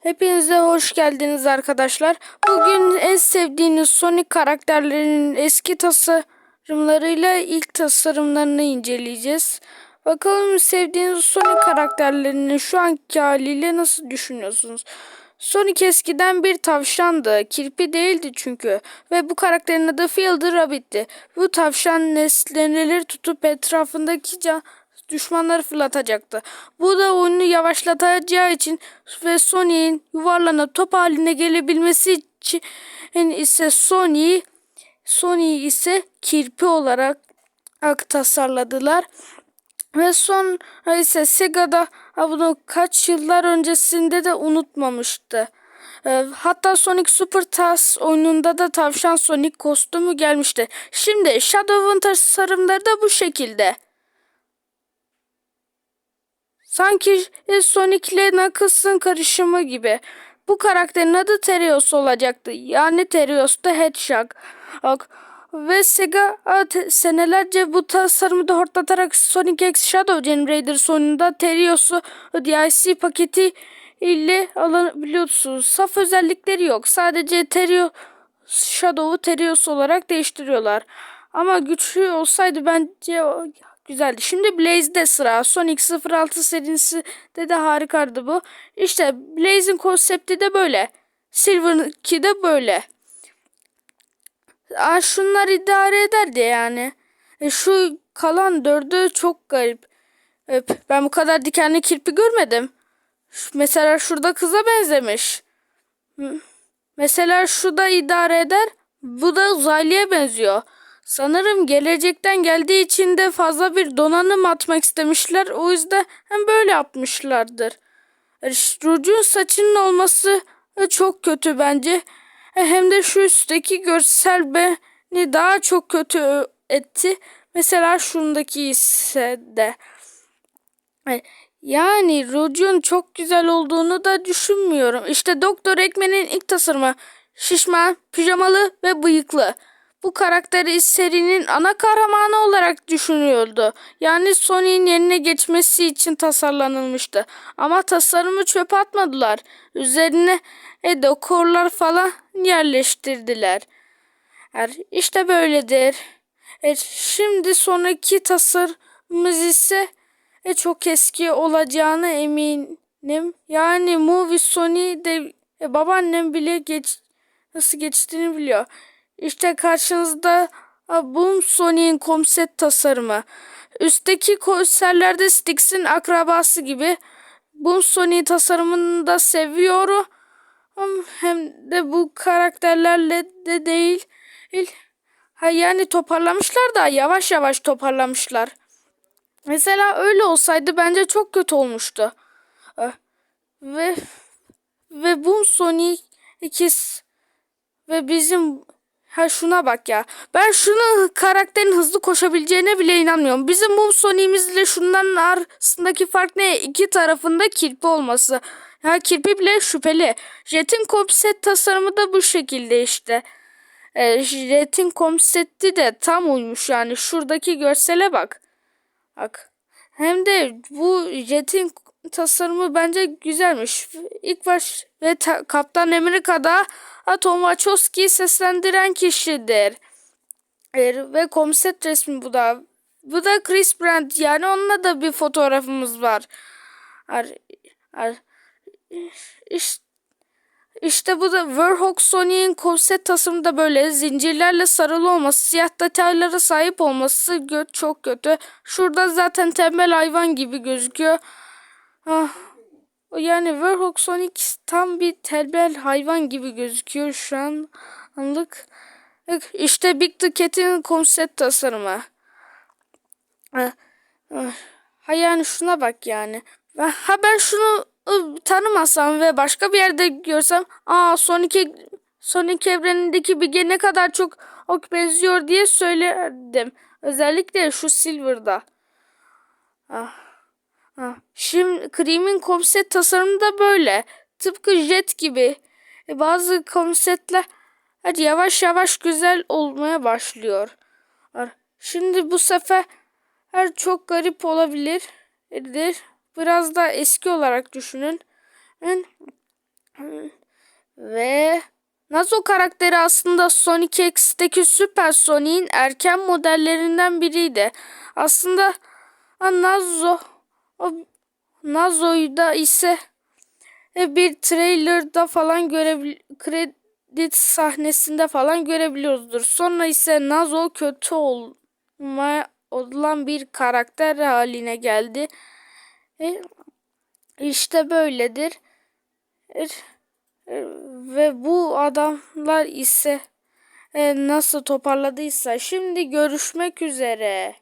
Hepinize hoş geldiniz arkadaşlar. Bugün en sevdiğiniz Sonic karakterlerinin eski tasarımlarıyla ilk tasarımlarını inceleyeceğiz. Bakalım sevdiğiniz Sonic karakterlerinin şu anki haliyle nasıl düşünüyorsunuz? Sonic eskiden bir tavşandı. Kirpi değildi çünkü. Ve bu karakterin adı the Rabbit'ti. Bu tavşan nesneleri tutup etrafındaki can düşmanları fırlatacaktı. Bu da oyunu yavaşlatacağı için ve Sonic'in yuvarlanıp top haline gelebilmesi için ise Sony Sony ise kirpi olarak tasarladılar. Ve sonra ise Sega'da bunu kaç yıllar öncesinde de unutmamıştı. Ee, Hatta Sonic Super Taz oyununda da tavşan Sonic kostümü gelmişti. Şimdi Shadow'un tasarımları da bu şekilde. Sanki Sonic ile Knuckles'ın karışımı gibi. Bu karakterin adı Terios olacaktı. Yani Terios da Hedgehog. Ve Sega senelerce bu tasarımı da hortlatarak Sonic X Shadow Generator sonunda Terios'u DLC paketi ile alabiliyorsunuz. Saf özellikleri yok. Sadece Terios Shadow'u Terios olarak değiştiriyorlar. Ama güçlü olsaydı bence güzeldi. Şimdi Blaze'de sıra. Sonic 06 serisinde de harikaydı bu. İşte Blaze'in konsepti de böyle. Silver 2 de böyle. Aa, şunlar idare ederdi yani. E, şu kalan dördü çok garip. E, ben bu kadar dikenli kirpi görmedim. Mesela şurada kıza benzemiş. Mesela şu da idare eder. Bu da uzaylıya benziyor. Sanırım gelecekten geldiği için de fazla bir donanım atmak istemişler. O yüzden hem böyle yapmışlardır. Rucun saçının olması çok kötü bence. Hem de şu üstteki görsel beni daha çok kötü etti. Mesela şundaki ise de. Yani Rucun çok güzel olduğunu da düşünmüyorum. İşte Doktor Ekmen'in ilk tasarımı. Şişman, pijamalı ve bıyıklı bu karakteri serinin ana kahramanı olarak düşünüyordu. Yani Sony'nin yerine geçmesi için tasarlanılmıştı. Ama tasarımı çöpe atmadılar. Üzerine e, dekorlar falan yerleştirdiler. Er, işte böyledir. E, şimdi sonraki tasarımımız ise e, çok eski olacağını eminim. Yani Movie Sony de e, babaannem bile geç, nasıl geçtiğini biliyor. İşte karşınızda Boom Sonic'in komset tasarımı. Üstteki konserlerde Styx'in akrabası gibi. Boom Sonic tasarımını da seviyorum. Hem de bu karakterlerle de değil. Ha yani toparlamışlar da yavaş yavaş toparlamışlar. Mesela öyle olsaydı bence çok kötü olmuştu. Ve ve Boom Sonic ikisi ve bizim Ha şuna bak ya. Ben şunu karakterin hızlı koşabileceğine bile inanmıyorum. Bizim bu Sonic'imizle şunların arasındaki fark ne? İki tarafında kirpi olması. Ya kirpi bile şüpheli. Jet'in komset tasarımı da bu şekilde işte. E, Jet'in komseti de tam uymuş yani. Şuradaki görsele bak. Bak. Hem de bu Jet'in tasarımı bence güzelmiş. İlk baş ve Kaptan Amerika'da Tom Wachowski'yi seslendiren kişidir. Er, ve komset resmi bu da. Bu da Chris Brandt yani onunla da bir fotoğrafımız var. Ar, ar, işte, işte bu da Warhawk Sony'in konsept tasarımı da böyle zincirlerle sarılı olması, siyah detaylara sahip olması gö çok kötü. Şurada zaten tembel hayvan gibi gözüküyor. Ah, yani Warhawk Sonic tam bir tembel hayvan gibi gözüküyor şu an anlık. İşte Big the Cat'in konsept tasarımı. Ha yani şuna bak yani. Ha ben şunu tanımasam ve başka bir yerde görsem aa Sonic Sonic evrenindeki Big'e ne kadar çok ok benziyor diye söylerdim. Özellikle şu Silver'da. Ah. Ha. Şimdi Cream'in komset tasarımı da böyle. Tıpkı jet gibi. E, bazı komsetler hadi yavaş yavaş güzel olmaya başlıyor. Şimdi bu sefer her çok garip olabilir. Biraz da eski olarak düşünün. Ve Nazo karakteri aslında Sonic X'teki Süper Sonic'in erken modellerinden biriydi. Aslında Nazo o, Nazo'yu da ise e, bir trailerda falan görebil kredi sahnesinde falan görebiliyoruzdur. Sonra ise Nazo kötü olma olan bir karakter haline geldi. E, işte böyledir. E, e, ve bu adamlar ise e, nasıl toparladıysa şimdi görüşmek üzere.